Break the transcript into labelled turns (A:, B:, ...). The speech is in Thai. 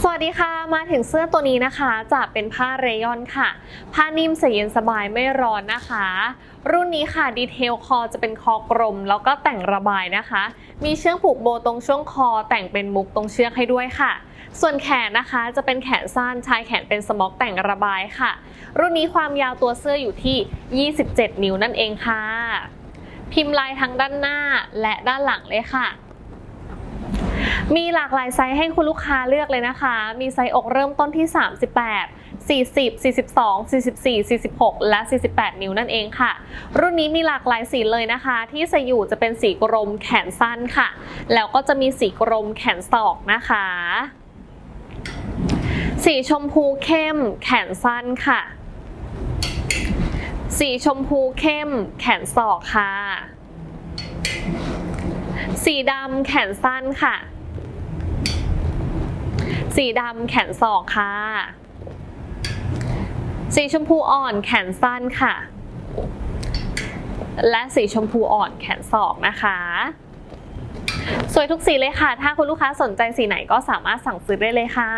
A: สวัสดีค่ะ มาถึงเสื้อตัวนี้นะคะจะเป็นผ้าเรยอนค่ะ ผ้านิ่มใส่เย็นสบายไม่ร้อนนะคะ รุ่นนี้ค่ะดีเทลคอจะเป็นคอกลม แล้วก็แต่งระบายนะคะ มีเชือกผูกโบตรงช่วงคอ แต่งเป็นมุกตรงเชือกให้ด้วยค่ะ ส่วนแขนนะคะจะเป็นแขนสั้นชายแขนเป็นสม็อกแต่งระบายค่ะ รุ่นนี้ความยาวตัวเสื้ออยู่ที่ 27 นิ้วนั่นเองค่ะ พิมพ์ลายทั้งด้านหน้าและด้านหลังเลยค่ะ มีหลากหลายไซส์ให้คุณลูกค้าเลือกเลยนะคะ มีไซส์อกเริ่มต้นที่ 38 40 42 44 46 และ 48 นิ้วนั่นเองค่ะ รุ่นนี้มีหลากหลายสีเลยนะคะ ที่ใส่อยู่จะเป็นสีกรมแขนสั้นค่ะ แล้วก็จะมีสีกรมแขนศอกนะคะ สีชมพูเข้มแขนสั้นค่ะ สีชมพูเข้มแขนศอกค่ะ สีดำแขนสั้นค่ะ สีดำแขนศอกค่ะ สีชมพูอ่อนแขนสั้นค่ะ และสีชมพูอ่อนแขนศอกนะคะสวยทุกสีเลยค่ะ ถ้าคุณลูกค้าสนใจสีไหนก็สามารถสั่งซื้อได้เลยค่ะ